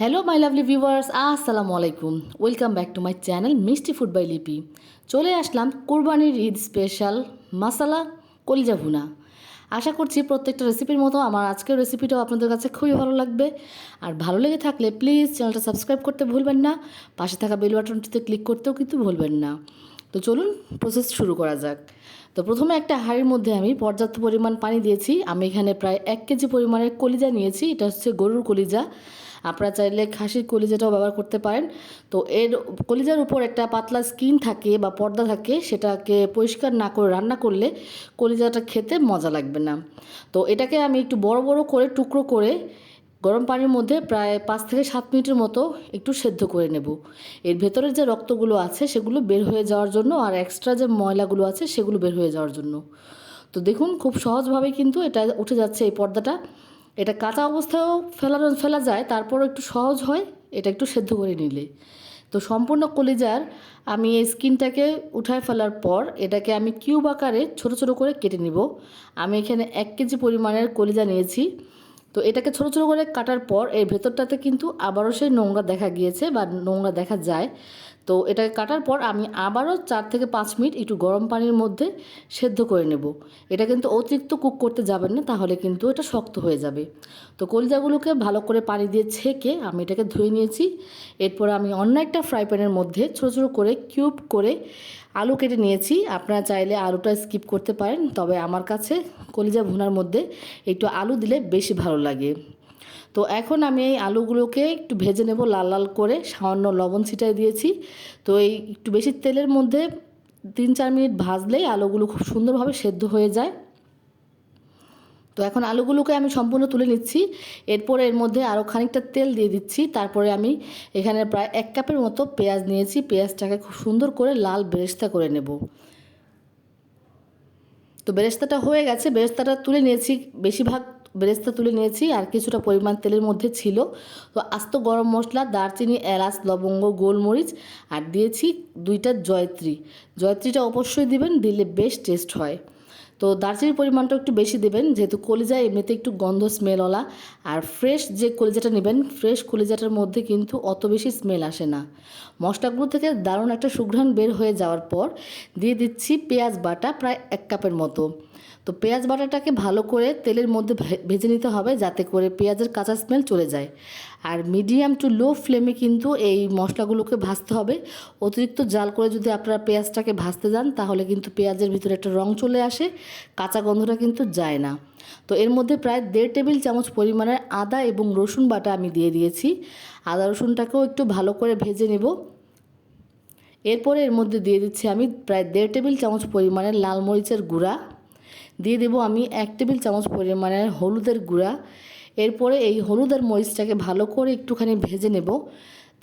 Hello my lovely viewers আসসালামু আলাইকুম welcome back to my channel মিষ্টি ফুড বাই লিপি চলে আসলাম কোরবানির ঈদ স্পেশাল মাসালা কলিজা ভুনা। আশা করছি প্রত্যেকটা রেসিপির মতো আমার আজকের রেসিপিটাও আপনাদের কাছে খুবই ভালো লাগবে। আর ভালো লেগে থাকলে প্লিজ চ্যানেলটা সাবস্ক্রাইব করতে ভুলবেন না। পাশে থাকা বেল বাটনটিতে ক্লিক করতেও কিন্তু ভুলবেন না। তো চলুন প্রসেস শুরু করা যাক। তো প্রথমে একটা হাঁড়ির মধ্যে আমি পর্যাপ্ত পরিমাণ পানি দিয়েছি। আমি এখানে প্রায় এক কেজি পরিমাণের কলিজা নিয়েছি। এটা হচ্ছে গরুর কলিজা। আপনারা চাইলে খাসির কলিজাটাও ব্যবহার করতে পারেন। তো এর কলিজার উপর একটা পাতলা স্কিন থাকে বা পর্দা থাকে, সেটাকে পরিষ্কার না করে রান্না করলে কলিজাটা খেতে মজা লাগবে না। তো এটাকে আমি একটু বড় বড় করে, টুকরো করে গরম পানির মধ্যে প্রায় পাঁচ থেকে সাত মিনিটের মতো একটু সেদ্ধ করে নেব। এর ভেতরের যে রক্তগুলো আছে, সেগুলো বের হয়ে যাওয়ার জন্য আর এক্সট্রা যে ময়লাগুলো আছে, সেগুলো বের হয়ে যাওয়ার জন্য। তো দেখুন, খুব সহজভাবে কিন্তু এটা উঠে যাচ্ছে এই পর্দাটা। এটা কাঁচা অবস্থায়ও ফেলানো ফেলা যায়, তারপরও একটু সহজ হয়, এটা একটু সেদ্ধ করে নিলে। তো সম্পূর্ণ কলিজার আমি এই স্কিনটাকে উঠায় ফেলার পর এটাকে আমি কিউব আকারে ছোটো ছোটো করে কেটে নিব। আমি এখানে এক কেজি পরিমাণের কলিজা নিয়েছি। তো এটাকে ছোটো ছোটো করে কাটার পর এর ভেতরটাতে কিন্তু আবারও সেই নোংরা দেখা গিয়েছে বা নোংরা দেখা যায়। তো এটাকে কাটার পর আমি আবারও চার থেকে পাঁচ মিনিট একটু গরম পানির মধ্যে সেদ্ধ করে নেব। এটা কিন্তু অতিরিক্ত কুক করতে যাবেন না, তাহলে কিন্তু এটা শক্ত হয়ে যাবে। তো কলিজাগুলোকে ভালো করে পানি দিয়ে ছেঁকে আমি এটাকে ধুয়ে নিয়েছি। এরপর আমি অন্য একটা ফ্রাই প্যানের মধ্যে ছোটো ছোটো করে কিউব করে আলু কেটে নিয়েছি। আপনারা চাইলে আলুটা স্কিপ করতে পারেন, তবে আমার কাছে কলিজা ভুনার মধ্যে একটু আলু দিলে বেশি ভালো লাগে। তো এখন আমি এই আলুগুলোকে একটু ভেজে নেব লাল লাল করে, সামান্য লবণ ছিটাই দিয়েছি। তো এই একটু বেশি তেলের মধ্যে তিন চার মিনিট ভাজলেই আলুগুলো খুব সুন্দরভাবে সেদ্ধ হয়ে যায়। তো এখন আলুগুলোকে আমি সম্পূর্ণ তুলে নিচ্ছি। এরপরে এর মধ্যে আরও খানিকটা তেল দিয়ে দিচ্ছি। তারপরে আমি এখানে প্রায় এক কাপের মতো পেঁয়াজ নিয়েছি। পেঁয়াজটাকে খুব সুন্দর করে লাল বেরেস্তা করে নেব। তো বেরেস্তাটা হয়ে গেছে। বেরেস্তাটা তুলে নিয়েছি বেশিরভাগ বেরেস্তা তুলে নিয়েছি আর কিছুটা পরিমাণ তেলের মধ্যে ছিল। তো আস্ত গরম মশলা, দারচিনি, এলাচ, লবঙ্গ, গোলমরিচ আর দিয়েছি দুইটা জয়ত্রী। জয়ত্রীটা অবশ্যই দিবেন, দিলে বেশ টেস্ট হয়। তো দারচিনির পরিমাণটা একটু বেশি দেবেন, যেহেতু কলিজা এমনিতে একটু গন্ধ স্মেলওয়ালা আর ফ্রেশ যে কলিজাটা নেবেন ফ্রেশ কলিজাটার মধ্যে কিন্তু অত বেশি স্মেল আসে না। মশলাগুলো থেকে দারুণ একটা সুঘ্রাণ বের হয়ে যাওয়ার পর দিয়ে দিচ্ছি পেঁয়াজ বাটা প্রায় এক কাপের মতো। তো পেঁয়াজ বাটাটাকে ভালো করে তেলের মধ্যে ভেজে নিতে হবে যাতে করে পেঁয়াজের কাঁচা স্মেল চলে যায়। আর মিডিয়াম টু লো ফ্লেমে কিন্তু এই মশলাগুলোকে ভাজতে হবে। অতিরিক্ত জাল করে যদি আপনারা পেঁয়াজটাকে ভাজতে যান, তাহলে কিন্তু পেঁয়াজের ভিতরে একটা রং চলে আসে, কাঁচা গন্ধটা কিন্তু যায় না। তো এর মধ্যে প্রায় দেড় টেবিল চামচ পরিমাণের আদা এবং রসুন বাটা আমি দিয়ে দিয়েছি। আদা রসুনটাকেও একটু ভালো করে ভেজে নেব। এরপরে এর মধ্যে দিয়ে দিচ্ছি আমি প্রায় দেড় টেবিল চামচ পরিমাণের লাল মরিচের গুঁড়া। দিয়ে দেবো আমি এক টেবিল চামচ পরিমাণের হলুদের গুঁড়া। এরপরে এই হলুদের মরিচটাকে ভালো করে একটুখানি ভেজে নেব।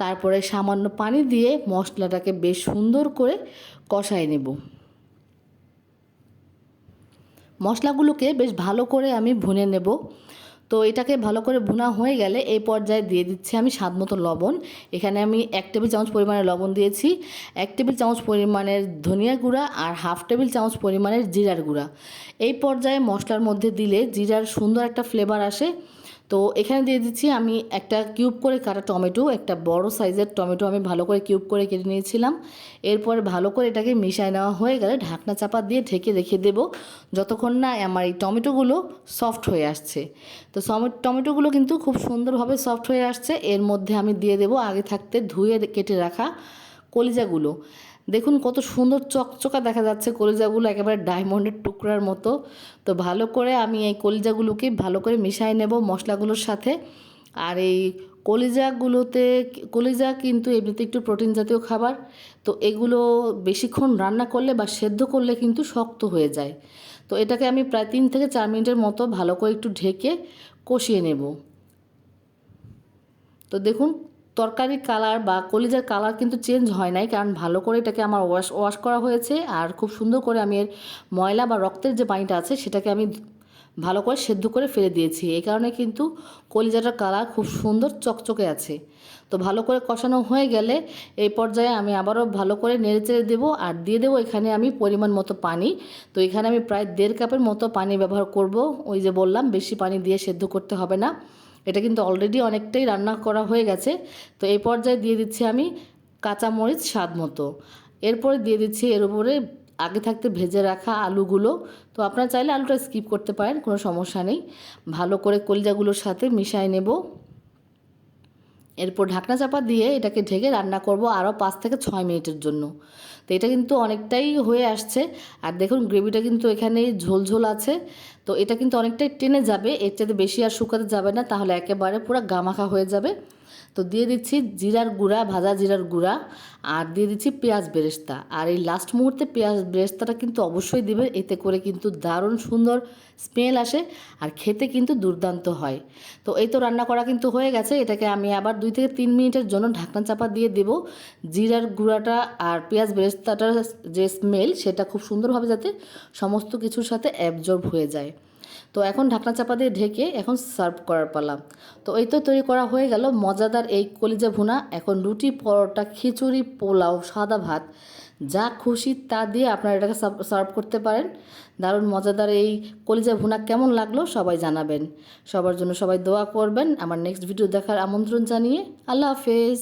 তারপরে সামান্য পানি দিয়ে মশলাটাকে বেশ সুন্দর করে কষায় নেব। মশলাগুলোকে বেশ ভালো করে আমি ভুনে নেব। তো এটাকে ভালো করে ভুনা হয়ে গেলে এই পর্যায়ে দিয়ে দিচ্ছি আমি স্বাদ মতো লবণ। এখানে আমি এক টেবিল চামচ পরিমাণের লবণ দিয়েছি, এক টেবিল চামচ পরিমাণের ধনিয়া গুঁড়া আর হাফ টেবিল চামচ পরিমাণের জিরার গুঁড়া। এই পর্যায়ে মশলার মধ্যে দিলে জিরার সুন্দর একটা ফ্লেভার আসে। তো এখানে দিয়ে দিচ্ছি আমি একটা কিউব করে কাটা টমেটো, একটা বড় সাইজের টমেটো আমি ভালো করে কিউব করে কেটে নিয়েছিলাম। এরপরে ভালো করে এটাকে মিশায় নেওয়া হয়ে গেলে ঢাকনা চাপা দিয়ে ঢেকে রেখে দেবো, যতক্ষণ না আমার এই টমেটোগুলো সফট হয়ে আসছে। তো টমেটোগুলো কিন্তু খুব সুন্দরভাবে সফট হয়ে আসছে। এর মধ্যে আমি দিয়ে দেবো আগে থাকতে ধুয়ে কেটে রাখা কলিজাগুলো। দেখুন কত সুন্দর চকচকা দেখা যাচ্ছে কলিজাগুলো একেবারে ডায়মন্ডের টুকরার মতো। তো ভালো করে আমি এই কলিজাগুলোকে ভালো করে মিশাই নেব মশলাগুলোর সাথে। আর এই কলিজাগুলোতে, কলিজা কিন্তু এমনিতে একটু প্রোটিন জাতীয় খাবার। তো এগুলো বেশিক্ষণ রান্না করলে বা সেদ্ধ করলে কিন্তু শক্ত হয়ে যায়। তো এটাকে আমি প্রায় তিন থেকে চার মিনিটের মতো ভালো করে একটু ঢেকে কষিয়ে নেব। তো দেখুন তরকারির কালার বা কলিজার কালার কিন্তু চেঞ্জ হয় নাই, কারণ ভালো করে এটাকে আমার ওয়াশ ওয়াশ করা হয়েছে। আর খুব সুন্দর করে আমি এর ময়লা বা রক্তের যে পানিটা আছে, সেটাকে আমি ভালো করে সেদ্ধ করে ফেলে দিয়েছি। এই কারণে কিন্তু কলিজাটার কালার খুব সুন্দর চকচকে আছে। তো ভালো করে কষানো হয়ে গেলে এই পর্যায়ে আমি আবারও ভালো করে নেড়ে চেড়ে দেবো আর দিয়ে দেবো এখানে আমি পরিমাণ মতো পানি। তো এখানে আমি প্রায় দেড় কাপের মতো পানি ব্যবহার করব। ওই যে বললাম, বেশি পানি দিয়ে সেদ্ধ করতে হবে না। এটা কিন্তু অলরেডি অনেকটাই রান্না করা হয়ে গেছে। তো এই পর্যায়ে দিয়ে দিচ্ছি আমি কাঁচামরিচ স্বাদ মতো। এরপরে দিয়ে দিচ্ছি এর উপরে আগে থাকতে ভেজে রাখা আলুগুলো। তো আপনারা চাইলে আলুটা স্কিপ করতে পারেন, কোনো সমস্যা নেই। ভালো করে কলিজাগুলোর সাথে মিশাই নেব। এরপর ঢাকনা চাপা দিয়ে এটাকে ঢেকে রান্না করব আরও পাঁচ থেকে ছয় মিনিটের জন্য। তো এটা কিন্তু অনেকটাই হয়ে আসছে। আর দেখুন, গ্রেভিটা কিন্তু এখানে ঝোলঝোল আছে। তো এটা কিন্তু অনেকটাই টেনে যাবে। এর চাইতে বেশি আর শুকাতে যাবে না। তাহলে একেবারে পুরো গামাখা হয়ে যাবে। তো দিয়ে দিচ্ছি জিরার গুঁড়া, ভাজা জিরার গুঁড়া, আর দিয়ে দিচ্ছি পেঁয়াজ বেরেস্তা। আর এই লাস্ট মুহূর্তে পেঁয়াজ বেরেস্তাটা কিন্তু অবশ্যই দিবেন, এতে করে কিন্তু দারুণ সুন্দর স্মেল আসে আর খেতে কিন্তু দুর্দান্ত হয়। তো এই তো রান্না করা কিন্তু হয়ে গেছে, এটাকে আমি আবার দুই থেকে তিন মিনিটের জন্য ঢাকনা চাপা দিয়ে দেব। জিরার গুঁড়াটা আর পেঁয়াজ বেরেস্তাটার যে স্মেল সেটা খুব সুন্দরভাবে যাতে সমস্ত কিছুর সাথে অ্যাবজর্ব হয়ে যায়। তো এখন ঢাকনা চাপা দিয়ে ঢেকে এখন সার্ভ করার পালা। তো এই তো তৈরি করা হয়ে গেল মজাদার এই কলিজা ভুনা। এখন রুটি, পরোটা, খিচুড়ি, পোলাও, সাদা ভাত, যা খুশি তা দিয়ে আপনারা এটাকে সার্ভ করতে পারেন। দারুণ মজাদার এই কলিজা ভুনা কেমন লাগল সবাই জানাবেন। সবার জন্য সবাই দোয়া করবেন। আমার নেক্সট ভিডিও দেখার আমন্ত্রণ জানিয়ে আল্লাহ হাফেজ।